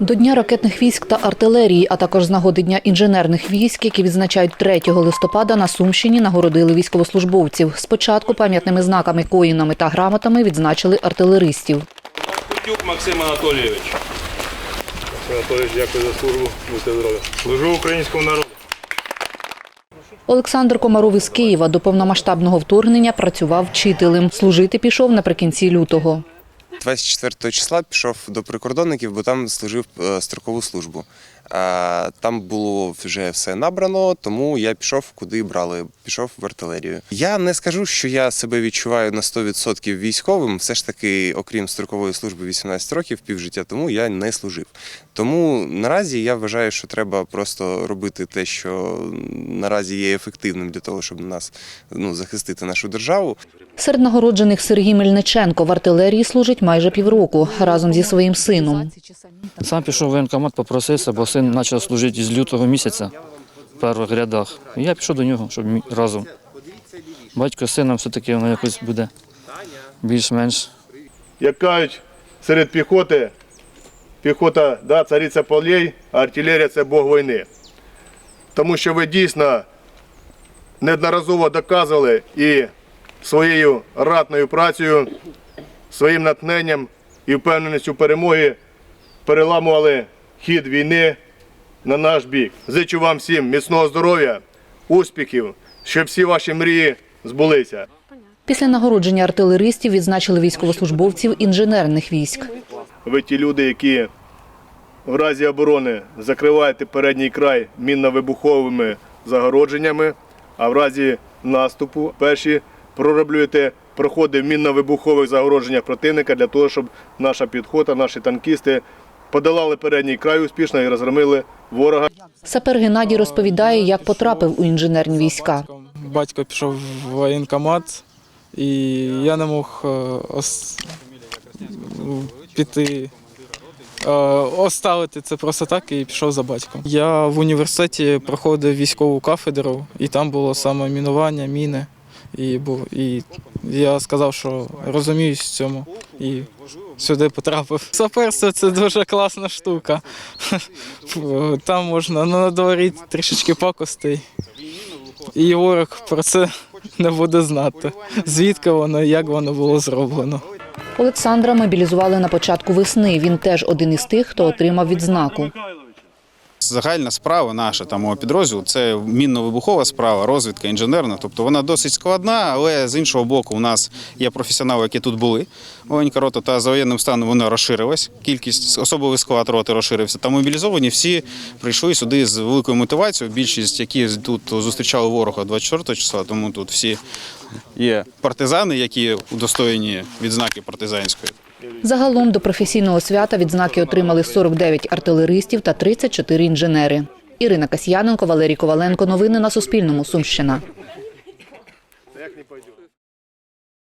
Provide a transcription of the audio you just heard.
До Дня ракетних військ та артилерії, а також з нагоди Дня інженерних військ, які відзначають 3 листопада на Сумщині, нагородили військовослужбовців. Спочатку пам'ятними знаками, коїнами та грамотами відзначили артилеристів. Кутюк Максим Анатолійович. Анатолійович, дякую за службу. Будьте здорові. Служу українському народу. Олександр Комаров із Києва до повномасштабного вторгнення працював вчителем. Служити пішов наприкінці лютого. 24 числа пішов до прикордонників, бо там служив е, строкову службу. А, Там було вже все набрано, тому я пішов, куди брали. Пішов в артилерію. Я не скажу, що я себе відчуваю на 100% військовим. Все ж таки, окрім строкової служби 18 років, півжиття тому я не служив. Тому наразі я вважаю, що треба просто робити те, що наразі є ефективним для того, щоб нас ну, захистити нашу державу. Серед нагороджених Сергій Мельниченко в артилерії служить майже півроку разом зі своїм сином. Сам пішов в воєнкомат, попросився, бо син почав служити з лютого місяця в перших рядах. І я пішов до нього, щоб разом. Батько з сином все-таки воно якось буде більш-менш. Як кажуть, серед піхоти, піхота да, цариця полей, а артилерія це Бог війни. Тому що ви дійсно неодноразово доказували і своєю ратною працею, своїм натхненням і впевненістю перемоги переламували хід війни на наш бік. Зичу вам всім міцного здоров'я, успіхів, щоб всі ваші мрії збулися. Після нагородження артилеристів відзначили військовослужбовців інженерних військ. Ви ті люди, які в разі оборони закриваєте передній край мінно-вибуховими загородженнями, а в разі наступу перші пророблюєте проходи в мінно-вибухових загородженнях противника для того, щоб наша підхота, наші танкісти подолали передній край успішно і розгромили ворога. Сапер Геннадій розповідає, як потрапив у інженерні війська. Батько пішов в воєнкомат, і я не мог е, ос- піти. е, Оставити це просто так і пішов за батьком. Я в університеті проходив військову кафедру, і там було саме мінування, міни. І, був, і я сказав, що розуміюсь в цьому і сюди потрапив. Саперство це дуже класна штука. Там можна ну, надворити трішечки пакостей. І ворог про це не буде знати. Звідки воно, і як воно було зроблено. Олександра мобілізували на початку весни. Він теж один із тих, хто отримав відзнаку. Загальна справа наша там мого підрозділу це мінно-вибухова справа, розвідка інженерна. Тобто вона досить складна, але з іншого боку, у нас є професіонали, які тут були. Воєнка рота та за воєнним станом вона розширилась. Кількість особовий склад роти розширився. Та мобілізовані всі прийшли сюди з великою мотивацією. Більшість, які тут зустрічали ворога 24 числа, тому тут всі є партизани, які удостоєні відзнаки партизанської. Загалом до професійного свята відзнаки отримали 49 артилеристів та 34 інженери. Ірина Касьяненко, Валерій Коваленко. Новини на Суспільному. Сумщина.